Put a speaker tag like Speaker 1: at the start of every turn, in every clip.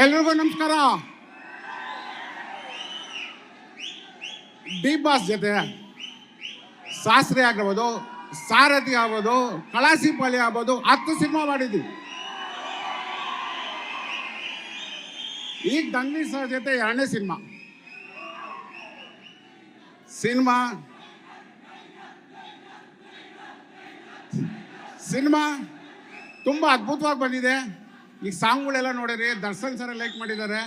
Speaker 1: ಎಲ್ರಿಗೂ ನಮಸ್ಕಾರ. D boss ಜೊತೆ ಶಾಸ್ತ್ರಿ ಆಗಿರ್ಬೋದು ಸಾರಥಿ ಆಗ್ಬೋದು ಕಳಾಸಿಪಾಳಿ ಆಗ್ಬೋದು, ಹತ್ತು ಸಿನಿಮಾ ಮಾಡಿದ್ವಿ. ಈಗ ದಂಗಿ ಸರ್ ಜೊತೆ ಎರಡನೇ ಸಿನಿಮಾ. ಸಿನಿಮಾ. ಸಿನಿಮಾ ತುಂಬ ಅದ್ಭುತವಾಗಿ ಬಂದಿದೆ. ಈಗ ಸಾಂಗ್ಗಳೆಲ್ಲ ನೋಡಿರಿ, ದರ್ಶನ್ ಸರ್ ಲೈಕ್ ಮಾಡಿದ್ದಾರೆ.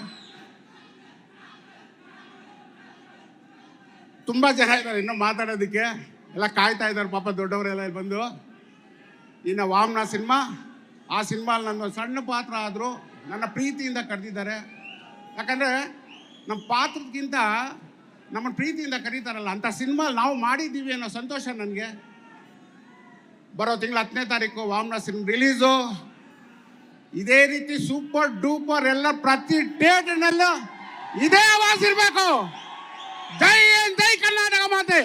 Speaker 1: ತುಂಬ ಜನ ಇದ್ದಾರೆ ಇನ್ನೂ ಮಾತಾಡೋದಕ್ಕೆ. ಎಲ್ಲ ಕಾಯ್ತಾ ಇದ್ದಾರೆ, ಪಾಪ ದೊಡ್ಡವರೆಲ್ಲ ಇಲ್ಲಿ ಬಂದು. ಇನ್ನು ವಾಮನ ಸಿನಿಮಾ, ಆ ಸಿನಿಮಾ ನನ್ನ ಸಣ್ಣ ಪಾತ್ರ ಆದರೂ ನನ್ನ ಪ್ರೀತಿಯಿಂದ ಕರೆದಿದ್ದಾರೆ. ಯಾಕಂದರೆ ನಮ್ಮ ಪಾತ್ರಕ್ಕಿಂತ ನಮ್ಮನ್ನು ಪ್ರೀತಿಯಿಂದ ಕರೀತಾರಲ್ಲ, ಅಂಥ ಸಿನಿಮಾ ನಾವು ಮಾಡಿದ್ದೀವಿ ಅನ್ನೋ ಸಂತೋಷ ನನಗೆ. ಬರೋ ತಿಂಗಳ ಹತ್ತನೇ ತಾರೀಕು ವಾಮನ ಸಿನಿಮಾ ರಿಲೀಸು ಇದೇ ರೀತಿ ಸೂಪರ್ ಡೂಪರ್ ಎಲ್ಲ ಪ್ರತಿ ಡೇಟ್ನಲ್ಲೂ ಇದೇ ಆವಾಜ್ ಇರಬೇಕು. ಜೈ ಜೈ ಕರ್ನಾಟಕ ಮಾತೆ.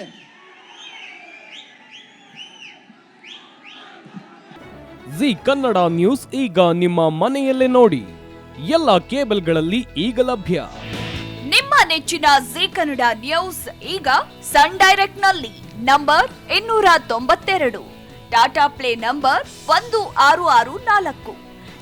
Speaker 2: ಜಿ ಕನ್ನಡ ನ್ಯೂಸ್ ಈಗ ನಿಮ್ಮ ಮನೆಯಲ್ಲೇ ನೋಡಿ. ಎಲ್ಲ ಕೇಬಲ್ಗಳಲ್ಲಿ ಈಗ ಲಭ್ಯ.
Speaker 3: ನಿಮ್ಮ ನೆಚ್ಚಿನ ಜಿ ಕನ್ನಡ ನ್ಯೂಸ್ ಈಗ ಸನ್ ಡೈರೆಕ್ಟ್ನಲ್ಲಿ ನಂಬರ್ ಇನ್ನೂರ ತೊಂಬತ್ತೆರಡು. ಟಾಟಾ ಪ್ಲೇ ನಂಬರ್ ಒಂದು ಆರು ಆರು ನಾಲ್ಕು.